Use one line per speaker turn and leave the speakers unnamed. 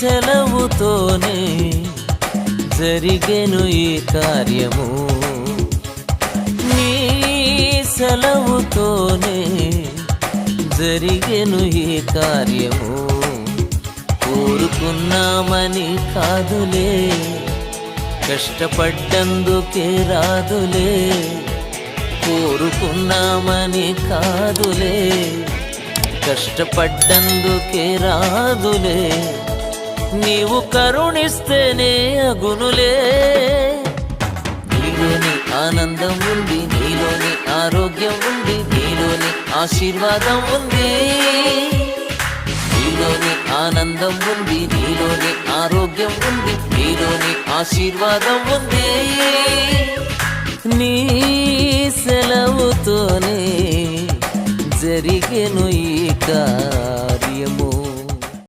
సెలవుతోనే జరిగెను ఈ కార్యము. నీ సెలవుతోనే జరిగెను ఈ కార్యము. కోరుకున్నామని కాదులే కష్టపడ్డందుకే రాదులే. కోరుకున్నామని కాదులే కష్టపడ్డందుకే రాదులే. నీవు కరుణిస్తేనే అగునులే నీలోని ఆనందం ఉంది నీలోని ఆరోగ్యం ఉంది నీలోని ఆశీర్వాదం ఉంది. నీలోని ఆనందం ఉంది నీలోని ఆరోగ్యం ఉంది నీలోని ఆశీర్వాదం ఉంది. నీ సెలవుతోనే జరిగెను ఈ కార్యము